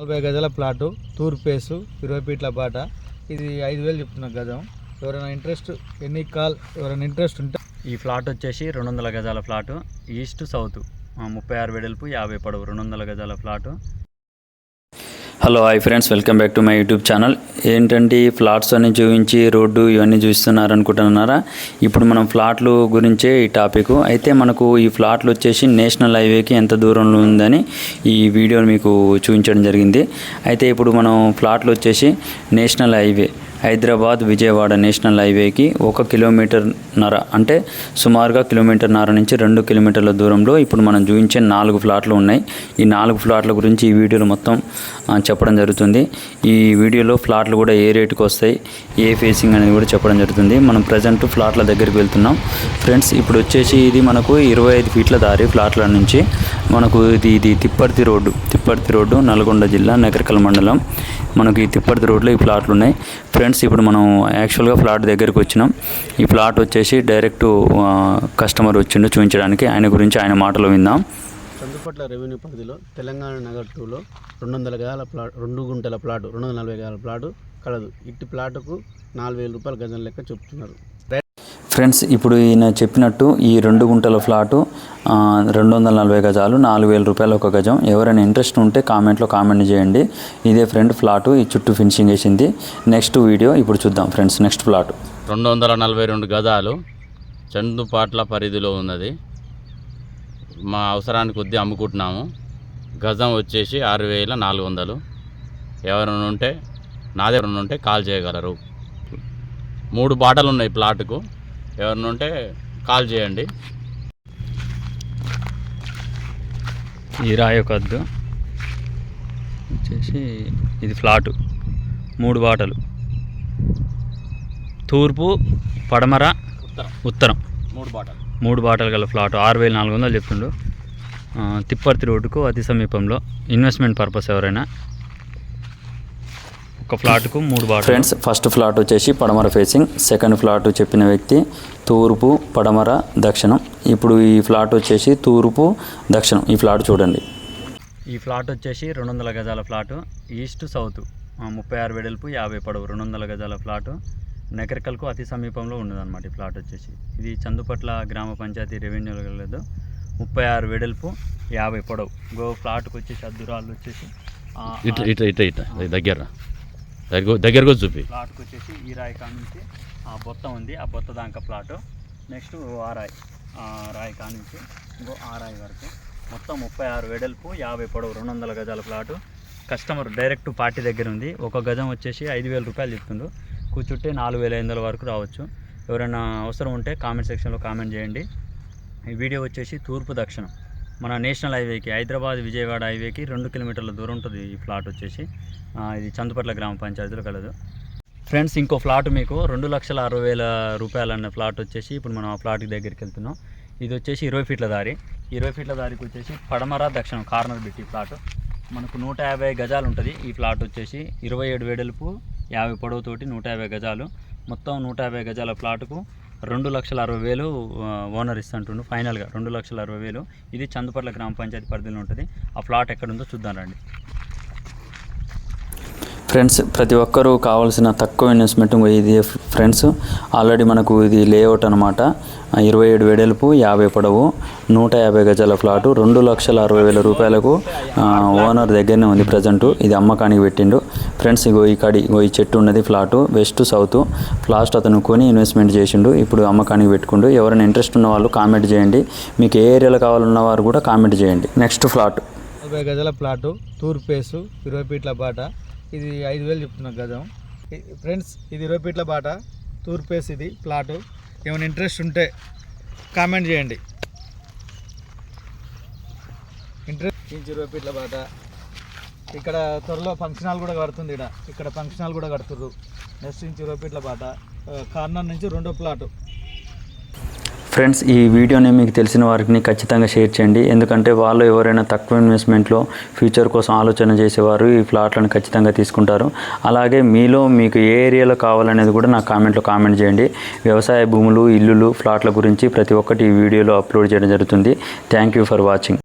నలభై గజాల ప్లాటు తూర్పు పేసు ఇరవై ఫీట్ల బాట. ఇది ఐదు వేలు చెప్తున్నా గజం. ఎవరైనా ఇంట్రెస్ట్ ఎన్ని కాల్ ఎవరైనా ఇంట్రెస్ట్ ఉంటే ఈ ఫ్లాట్ వచ్చేసి రెండు వందల గజాల ఫ్లాటు. East south. ముప్పై ఆరు వెడల్పు యాభై పొడవు. రెండు వందల గజాల flat. Hello hi friends welcome back to my YouTube channel ఏంటంటే ఈ ఫ్లాట్స్ అన్ని చూపించి రోడ్డు ఇవన్నీ చూస్తున్నారు అనుకుంటున్నారా ఇప్పుడు మనం ఫ్లాట్లు గురించే ఈ టాపిక్. అయితే మనకు ఈ ఫ్లాట్లు వచ్చేసి నేషనల్ హైవేకి ఎంత దూరంలో ఉందని ఈ వీడియోని మీకు చూపించడం జరిగింది. అయితే ఇప్పుడు మనం ఫ్లాట్లు వచ్చేసి national highway. Hyderabad Vijayawada national హైవేకి ఒక కిలోమీటర్ నర అంటే సుమారుగా కిలోమీటర్ నర నుంచి రెండు కిలోమీటర్ల దూరంలో ఇప్పుడు మనం చూపించే నాలుగు ఫ్లాట్లు ఉన్నాయి. ఈ నాలుగు ఫ్లాట్ల గురించి ఈ వీడియోలో మొత్తం చెప్పడం జరుగుతుంది. ఈ వీడియోలో ఫ్లాట్లు కూడా ఏ రేటుకి వస్తాయి ఏ ఫేసింగ్ అనేది కూడా చెప్పడం జరుగుతుంది. మనం ప్రజెంట్ ఫ్లాట్ల దగ్గరికి వెళ్తున్నాం. ఫ్రెండ్స్ ఇప్పుడు వచ్చేసి ఇది మనకు ఇరవై ఐదు ఫీట్ల దారి ఫ్లాట్ల నుంచి. మనకు ఇది ఇది తిప్పర్తి రోడ్డు. తిప్పర్తి రోడ్డు నల్గొండ జిల్లా నగరికల్ మండలం. మనకి ఈ తిప్పర్తి రోడ్లో ఈ ప్లాట్లు ఉన్నాయి. ఫ్రెండ్స్ ఇప్పుడు మనం యాక్చువల్గా ఫ్లాట్ దగ్గరికి వచ్చినాం. ఈ ప్లాట్ వచ్చేసి డైరెక్ట్ కస్టమర్ వచ్చిండు చూపించడానికి. ఆయన గురించి ఆయన మాటలు విందాం. చందుపట్ల రెవెన్యూ పరిధిలో తెలంగాణ నగర్ టూలో రెండు వందల గజాల ప్లాట్ రెండు గుంటల ప్లాటు రెండు వందల నలభై గజాల ప్లాటు కలదు. ఇట్టి ప్లాటుకు నాలుగు వేల రూపాయల గజం లెక్క చెప్తున్నారు. ఫ్రెండ్స్ ఇప్పుడు ఈయన చెప్పినట్టు ఈ రెండు గుంటల ఫ్లాటు రెండు వందల నలభై గజాలు నాలుగు వేల రూపాయలు ఒక గజం. ఎవరైనా ఇంట్రెస్ట్ ఉంటే కామెంట్లో కామెంట్ చేయండి. ఇదే ఫ్రెండ్ ఫ్లాటు ఈ చుట్టూ ఫినిషింగ్ వేసింది. నెక్స్ట్ వీడియో ఇప్పుడు చూద్దాం ఫ్రెండ్స్ నెక్స్ట్ ఫ్లాట్. రెండు వందల నలభై రెండు గజాలు చందుపాట్ల పరిధిలో ఉన్నది. మా అవసరానికి కొద్దీ అమ్ముకుంటున్నాము. గజం వచ్చేసి ఆరు వేల నాలుగు వందలు. ఎవరైనా ఉంటే నా దగ్గర ఉంటే కాల్ చేయగలరు. మూడు బాటలు ఉన్నాయి ప్లాట్కు ఎవరైనా ఉంటే కాల్ చేయండి. ఈ రాయి ఒక అద్దు. వచ్చేసి ఇది ఫ్లాటు. మూడు బాటలు. తూర్పు పడమర ఉత్తరం. మూడు బాటలు. మూడు బాటలు గల ఫ్లాట్. ఆరు వేల నాలుగు వందలు చెప్తుండు. తిప్పర్తి రోడ్డుకు అతి సమీపంలో. ఇన్వెస్ట్మెంట్ పర్పస్ ఎవరైనా ఒక ఫ్లాట్కు మూడు బాటలు ఫ్రెండ్స్ ఫస్ట్ ఫ్లాట్ వచ్చేసి పడమర ఫేసింగ్. సెకండ్ ఫ్లాట్ చెప్పిన వ్యక్తి తూర్పు పడమర దక్షిణం. ఇప్పుడు ఈ ఫ్లాట్ వచ్చేసి తూర్పు దక్షిణం. ఈ ఫ్లాట్ చూడండి. ఈ ఫ్లాట్ వచ్చేసి రెండు వందల గజాల ఫ్లాట్. East south. ముప్పై ఆరు వెడల్పు యాభై పొడవు. రెండు వందల గజాల ఫ్లాటు. నకరికల్కు అతి సమీపంలో ఉన్నదన్నమాట ఈ ఫ్లాట్ వచ్చేసి. ఇది చందుపట్ల గ్రామ పంచాయతీ రెవెన్యూలో కలదు ముప్పై ఆరు వెడల్పు యాభై పొడవు. గో ఫ్లాట్కి వచ్చేసి అద్దురాళ్ళు వచ్చేసి ఇట్లా ఇట్లా ఇట్లా ఇట్లా దగ్గర. దగ్గరకు వచ్చి చూపి. ప్లాట్కి వచ్చేసి ఈ రాయి కానుంచి ఆ బొత్త ఉంది ఆ బొత్త దాకా ప్లాట్. నెక్స్ట్ ఆ రాయి ఆ రాయి కానుంచి ఇంకో ఆ రాయి వరకు. మొత్తం ముప్పై ఆరు వెడల్పు యాభై పొడవు రెండు వందల గజాల ప్లాటు. కస్టమర్ డైరెక్ట్ పార్టీ దగ్గర ఉంది. ఒక గజం వచ్చేసి ఐదు వేల రూపాయలు చెప్తుండ్రు. కూర్చుంటే నాలుగు వేల ఐదు వందల వరకు రావచ్చు. ఎవరైనా అవసరం ఉంటే కామెంట్ సెక్షన్లో కామెంట్ చేయండి. ఈ వీడియో వచ్చేసి తూర్పు దక్షిణం. మన నేషనల్ హైవేకి హైదరాబాద్ విజయవాడ హైవేకి రెండు కిలోమీటర్ల దూరం ఉంటుంది ఈ ఫ్లాట్ వచ్చేసి. ఇది చందుపట్ల గ్రామ పంచాయతీలో కలదు. ఫ్రెండ్స్ ఇంకో ఫ్లాట్ మీకు రెండు లక్షల అరవై వేల రూపాయలు అన్న ఫ్లాట్ వచ్చేసి ఇప్పుడు మనం ఆ ఫ్లాట్ దగ్గరికి వెళ్తున్నాం. ఇది వచ్చేసి ఇరవై ఫీట్ల దారి. ఇరవై ఫీట్ల దారికి వచ్చేసి పడమర దక్షిణం కార్నర్ బిట్ ఈ ఫ్లాట్. మనకు నూట యాభై గజాలు ఉంటుంది. ఈ ఫ్లాట్ వచ్చేసి ఇరవై ఏడు వెడల్పు యాభై పొడవుతోటి నూట యాభై గజాలు. మొత్తం నూట యాభై గజాల ప్లాట్కు రెండు లక్షల అరవై వేలు ఓనర్ ఇస్తుంటుండు. ఫైనల్గా రెండు లక్షల అరవై వేలు. ఇది చందుపర్ల గ్రామ పంచాయతీ పరిధిలో ఉంటుంది. ఆ ఫ్లాట్ ఎక్కడుందో చూద్దాం రండి. ఫ్రెండ్స్ ప్రతి ఒక్కరూ కావాల్సిన తక్కువ ఇన్వెస్ట్మెంట్ ఇది ఫ్రెండ్స్ ఆల్రెడీ మనకు ఇది లేఅవుట్ అనమాట ఇరవై ఏడు వెడల్పు యాభై పొడవు నూట యాభై గజాల ఫ్లాటు రెండు లక్షల అరవై వేల రూపాయలకు ఓనర్ దగ్గరనే ఉంది ప్రజెంట్ ఇది అమ్మకానికి పెట్టిండు. ఫ్రెండ్స్ ఇగో ఈ కడి ఇగో ఈ చెట్టు ఉన్నది ఫ్లాటు వెస్ట్ సౌత్ ఫ్లాస్ట్ అతను కొని ఇన్వెస్ట్మెంట్ చేసిండు ఇప్పుడు అమ్మకానికి పెట్టుకుండు. ఎవరైనా ఇంట్రెస్ట్ ఉన్న వాళ్ళు కామెంట్ చేయండి. మీకు ఏ ఏరియాలో కావాలన్న వారు కూడా కామెంట్ చేయండి. నెక్స్ట్ ఫ్లాట్ యాభై గజాల ఫ్లాటు తూర్పేసు ఇరవై ఫీట్ల బాట. ఇది ఐదు వేలు చెప్తున్నా గజం. ఫ్రెండ్స్ ఇది ఇరవై ఫీట్ల బాట. తూర్పు ఇది ప్లాటు. ఏమైనా ఇంట్రెస్ట్ ఉంటే కామెంట్ చేయండి. ఇంట్రెస్ట్ ఇంచు ఇరవై ఫీట్ల బాట. ఇక్కడ త్వరలో ఫంక్షన్ హాల్ కూడా కడుతుంది ఇక్కడ ఇక్కడ ఫంక్షన్ హాల్ కూడా కడుతుర్రు. నెక్స్ట్ ఇంచు ఇరవై ఫీట్ల బాట. కార్నర్ నుంచి రెండో ప్లాటు. ఫ్రెండ్స్ ఈ వీడియోని మీకు తెలిసిన వారికి ఖచ్చితంగా షేర్ చేయండి. ఎందుకంటే వాళ్ళు ఎవరైనా తక్కువ ఇన్వెస్ట్మెంట్లో ఫ్యూచర్ కోసం ఆలోచన చేసేవారు ఈ ఫ్లాట్లను ఖచ్చితంగా తీసుకుంటారు. అలాగే మీలో మీకు ఏ ఏరియాలో కావాలనేది కూడా నాకు కామెంట్లో కామెంట్ చేయండి. వ్యవసాయ భూములు ఇల్లులు ఫ్లాట్ల గురించి ప్రతి ఒక్కటి ఈ వీడియోలో అప్లోడ్ చేయడం జరుగుతుంది. Thank you for watching.